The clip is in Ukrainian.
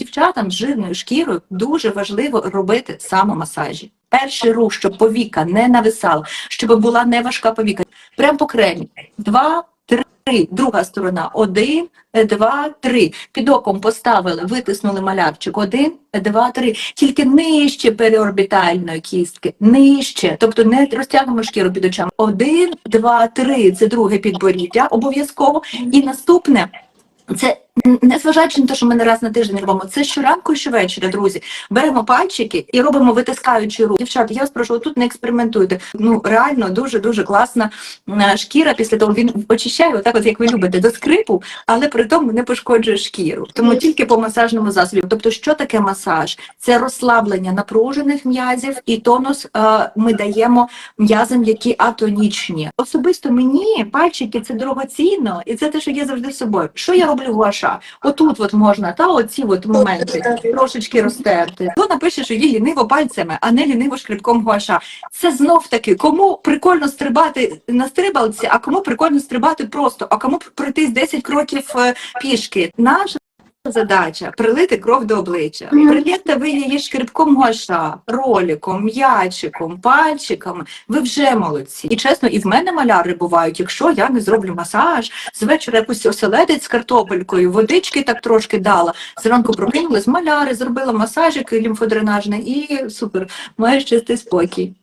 Дівчатам з жирною шкірою дуже важливо робити самомасажі. Перший рух, щоб повіка не нависала, щоб була не важка повіка. Прям по кремі. Два, три. Друга сторона. Один, два, три. Під оком поставили, витиснули малярчик. Один, два, три. Тільки нижче переорбітальної кістки. Нижче. Тобто не розтягнемо шкіру під очами. Один, два, три. Це друге підборіддя обов'язково. І наступне. Це незважаючи на те, що ми не раз на тиждень робимо, це щоранку і щовечора, друзі. Беремо пальчики і робимо витискаючи руку. Дівчата, я вас прошу, тут не експериментуйте. Ну реально дуже дуже класна е, шкіра. Після того він очищає, отак, от як ви любите, до скрипу, але при тому не пошкоджує шкіру. Тому тільки по масажному засобі. Тобто, що таке масаж? Це розслаблення напружених м'язів і тонус е, ми даємо м'язам, які атонічні. Особисто мені пальчики це дорогоцінно, і це те, що є завжди з собою. Що я роблю гуаша? Отут от можна, та оці от моменти трошечки розтерти. Хто напише, що є ліниво пальцями, а не ліниво шкребком гуаша. Це знов таки, кому прикольно стрибати на стрибалці, а кому прикольно стрибати просто, а кому пройти 10 кроків е, пішки. Наша Задача прилити кров до обличчя. Прилєте ви її шкребком гуаша, роликом, м'ячиком, пальчиками. Ви вже молодці. І чесно, і в мене маляри бувають. Якщо я не зроблю масаж, з вечора якусь оселедець з картопелькою, водички так трошки дала. Зранку прокинулась, маляри, зробила масажик лімфодренажний і супер, маєш чистий спокій.